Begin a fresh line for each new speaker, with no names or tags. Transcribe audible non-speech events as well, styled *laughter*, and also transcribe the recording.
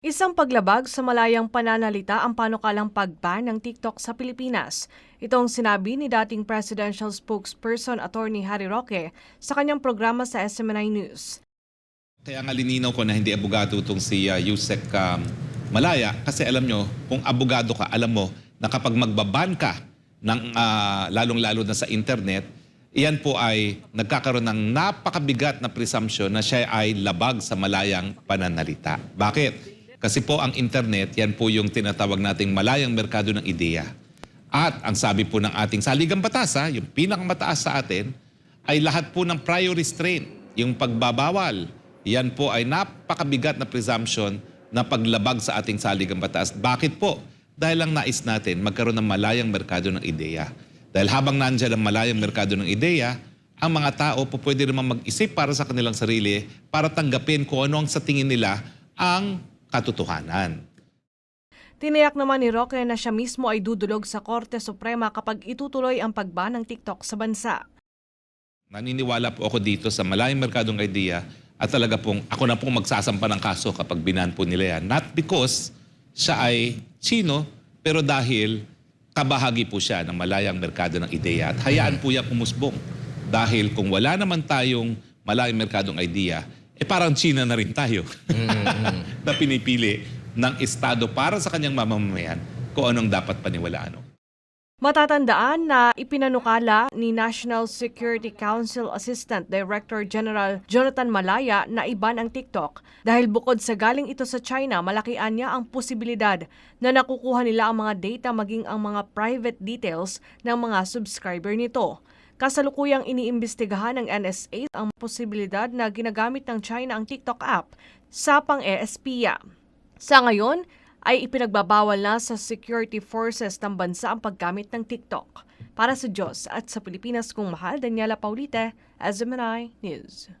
Isang paglabag sa malayang pananalita ang panukalang pagban ng TikTok sa Pilipinas. Itong sinabi ni dating presidential spokesperson Attorney Harry Roque sa kanyang programa sa SMNI News.
Kaya nga lininaw ko na hindi abogado itong si uh, Yusek um, Malaya kasi alam nyo, kung abogado ka, alam mo na kapag magbaban ka ng ah, lalong-lalo na sa internet, iyan po ay nagkakaroon ng napakabigat na presumption na siya ay labag sa malayang pananalita. Bakit? Kasi po ang internet, yan po yung tinatawag nating malayang merkado ng ideya. At ang sabi po ng ating saligang batas, ha, yung pinakamataas sa atin, ay lahat po ng prior restraint, yung pagbabawal. Yan po ay napakabigat na presumption na paglabag sa ating saligang batas. Bakit po? Dahil lang nais natin magkaroon ng malayang merkado ng ideya. Dahil habang nandyan ang malayang merkado ng ideya, ang mga tao po pwede naman mag-isip para sa kanilang sarili para tanggapin kung ano ang sa tingin nila ang katotohanan.
Tiniyak naman ni Roque na siya mismo ay dudulog sa Korte Suprema kapag itutuloy ang pagban ng TikTok sa bansa.
Naniniwala po ako dito sa malayang merkadong idea at talaga pong ako na pong magsasampa ng kaso kapag binan po nila yan. Not because siya ay Chino, pero dahil kabahagi po siya ng malayang merkado ng ideya. At hayaan po yan umusbong. Dahil kung wala naman tayong malayang merkadong idea, eh parang China na rin tayo *laughs* na pinipili ng Estado para sa kanyang mamamayan kung anong dapat paniwalaan.
Matatandaan na ipinanukala ni National Security Council Assistant Director General Jonathan Malaya na iban ang TikTok dahil bukod sa galing ito sa China, malakian niya ang posibilidad na nakukuha nila ang mga data maging ang mga private details ng mga subscriber nito. Kasalukuyang iniimbestigahan ng NSA ang posibilidad na ginagamit ng China ang TikTok app sa pang-ESPya. Sa ngayon, ay ipinagbabawal na sa security forces ng bansa ang paggamit ng TikTok. Para sa Diyos at sa Pilipinas kung mahal, Daniela Paulite, SMNI News.